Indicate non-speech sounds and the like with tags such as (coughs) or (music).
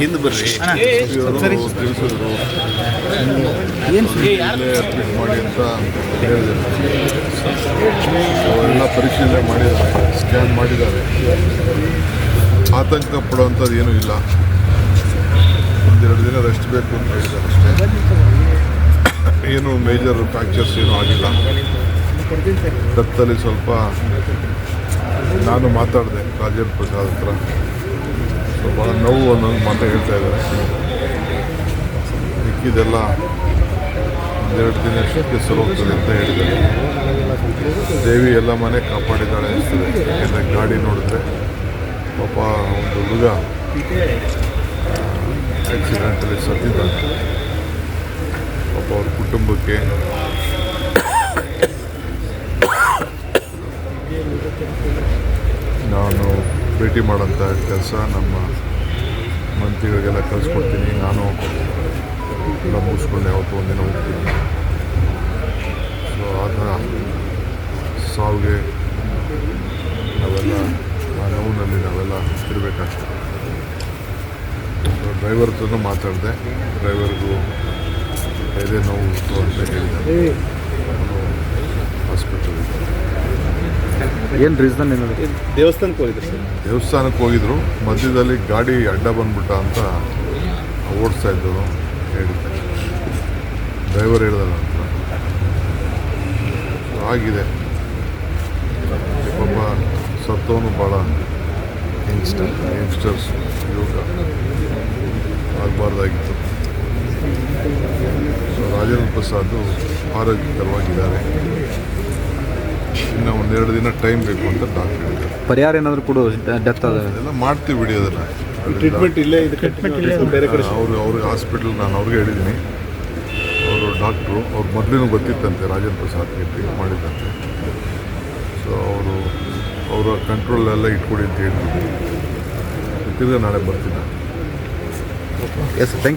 ಹಿಂದೆ ಬರ್ರಿ. ತಿಳಿಸಿದ್ರು ಅಡ್ಮಿಟ್ ಮಾಡಿ ಅಂತ ಹೇಳಿದರು ಅವರೆಲ್ಲ ಪರಿಶೀಲನೆ ಮಾಡಿದ್ದಾರೆ ಸ್ಕ್ಯಾನ್ ಮಾಡಿದ್ದಾರೆ. ಆತಂಕ ಪಡುವಂಥದ್ದು ಏನೂ ಇಲ್ಲ. ಒಂದೆರಡು ದಿನ ರೆಸ್ಟ್ ಬೇಕು ಅಂತ ಹೇಳಿದ್ದಾರೆ ಅಷ್ಟೇ. ಏನು ಮೇಜರ್ ಫ್ಯಾಕ್ಚರ್ಸ್ ಏನೂ ಆಗಿಲ್ಲ. ಕತ್ತಲ್ಲಿ ಸ್ವಲ್ಪ ನಾನು ಮಾತಾಡಿದೆ ರಾಜೇಂದ್ರ ಪ್ರಸಾದ್ ಹತ್ರ. ಸೊ ಭಾಳ ನೋವು ಅನ್ನೋದು ಮಾತು ಹೇಳ್ತಾ ಇದ್ದಾರೆ. ಮಿಕ್ಕಿದೆಲ್ಲ ಒಂದೆರಡು ದಿನ ಅಷ್ಟಕ್ಕೆ ಸರಿ ಹೋಗ್ತದೆ ಅಂತ ಹೇಳಿದ್ದಾರೆ. ದೇವಿ ಎಲ್ಲ ಮನೆ ಕಾಪಾಡಿದ್ದಾಳೆ ಅನಿಸ್ತದೆ. ಯಾಕೆಂದರೆ ಗಾಡಿ ನೋಡಿದ್ರೆ ಪಾಪ ಒಂದು ಹುಡುಗ ಆಕ್ಸಿಡೆಂಟಲ್ಲಿ ಸತ್ತಿದ್ದಾನೆ ಪಾಪ ಅವ್ರ ಕುಟುಂಬಕ್ಕೆ (coughs) ನಾನು ಭೇಟಿ ಮಾಡೋಂಥ ಕೆಲಸ ನಮ್ಮ ಮಂತ್ರಿಗಳಿಗೆಲ್ಲ ಕಳಿಸ್ಕೊಡ್ತೀನಿ. ನಾನು ಎಲ್ಲ ಮುಗಿಸ್ಕೊಂಡು ಯಾವತ್ತೂ ಒಂದಿನ ಹೋಗ್ತೀನಿ. ಸೊ ಆಗ ಸಾವಿಗೆ ನಾವೆಲ್ಲ ಆ ನೋವಿನಲ್ಲಿ ನಾವೆಲ್ಲ ಇರಬೇಕಷ್ಟು ಡ್ರೈವರ್ ಹತ್ರನೂ ಮಾತಾಡಿದೆ. ಡ್ರೈವರ್ಗೂ ಎದೆ ನೋವು ಅಂತ ಹೇಳಿದ್ದಾರೆ ಹಾಸ್ಪಿಟಲ್ ಏನು ರೀಸನ್ ಏನಾದ್ರು ದೇವಸ್ಥಾನಕ್ಕೆ ಹೋಗಿದ್ರು ಸರ್. ದೇವಸ್ಥಾನಕ್ಕೆ ಹೋಗಿದ್ರು. ಮಧ್ಯದಲ್ಲಿ ಗಾಡಿ ಅಡ್ಡ ಬಂದ್ಬಿಟ್ಟ ಅಂತ ಓಡಿಸ್ತಾ ಇದ್ದರು ಹೇಳಿದ್ದೆ. ಡ್ರೈವರ್ ಹೇಳಿದಲ್ಲ ಅಂತ. ಆಗಿದೆ. ಪಾಪ ಸತ್ತವನು ಭಾಳ ಯಂಗ್ಸ್ಟರ್. ಯಂಗ್ಸ್ಟರ್ಸ್ ಯುವಕ ಆಗಬಾರ್ದಾಗಿತ್ತು. ಸೊ ರಾಜೇಂದ್ರ ಪ್ರಸಾದ್ ಆರೋಗ್ಯಕರವಾಗಿದ್ದಾರೆ. ಇನ್ನು ಒಂದೆರಡು ದಿನ ಟೈಮ್ ಬೇಕು ಅಂತ ಡಾಕ್ಟರ್ ಹೇಳಿದ್ದಾರೆ ಪರಿಹಾರ ಏನಾದರೂ ಕೂಡ ಡೆತ್ ಅದ ಅದೆಲ್ಲ ಮಾಡ್ತೀವಿ ಅದನ್ನು. ಟ್ರೀಟ್ಮೆಂಟ್ ಇಲ್ಲೇ ಇದು ಟ್ರೀಟ್ಮೆಂಟ್ ಬೇರೆ ಕಡೆ ಅವರು ಅವ್ರಿಗೆ ಹಾಸ್ಪಿಟಲ್ ನಾನು ಅವ್ರಿಗೆ ಹೇಳಿದ್ದೀನಿ ಅವರು ಡಾಕ್ಟ್ರು ಅವ್ರ ಮೊದಲಿನೂ ಗೊತ್ತಿತ್ತಂತೆ ರಾಜೇಂದ್ರ ಪ್ರಸಾದ್ ಟ್ರೀಟ್ ಮಾಡಿದ್ದಂತೆ ಸೊ ಅವರು ಅವರ ಕಂಟ್ರೋಲ್ ಎಲ್ಲ ಇಟ್ಕೊಡಿ ಅಂತ ಹೇಳಿದ್ರು. ತಿರ್ಗ ನಾಳೆ ಬರ್ತೀನಿ ಎಸ್ ಥ್ಯಾಂಕ್